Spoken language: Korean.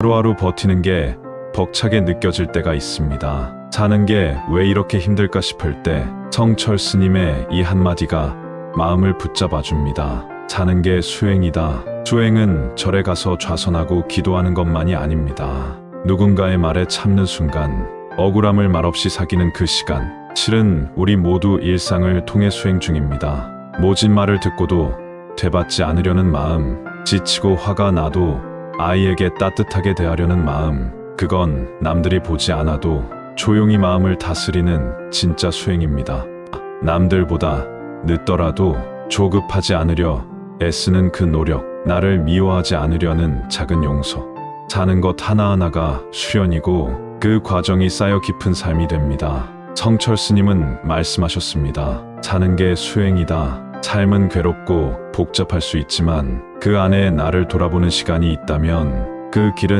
하루하루 버티는 게 벅차게 느껴질 때가 있습니다. 사는 게 왜 이렇게 힘들까 싶을 때 성철 스님의 이 한마디가 마음을 붙잡아 줍니다. 사는 게 수행이다. 수행은 절에 가서 좌선하고 기도하는 것만이 아닙니다. 누군가의 말에 참는 순간, 억울함을 말없이 사귀는 그 시간, 실은 우리 모두 일상을 통해 수행 중입니다. 모진 말을 듣고도 되받지 않으려는 마음, 지치고 화가 나도 아이에게 따뜻하게 대하려는 마음, 그건 남들이 보지 않아도 조용히 마음을 다스리는 진짜 수행입니다. 남들보다 늦더라도 조급하지 않으려 애쓰는 그 노력, 나를 미워하지 않으려는 작은 용서. 사는 것 하나하나가 수련이고 그 과정이 쌓여 깊은 삶이 됩니다. 성철 스님은 말씀하셨습니다. 사는 게 수행이다. 삶은 괴롭고 복잡할 수 있지만 그 안에 나를 돌아보는 시간이 있다면 그 길은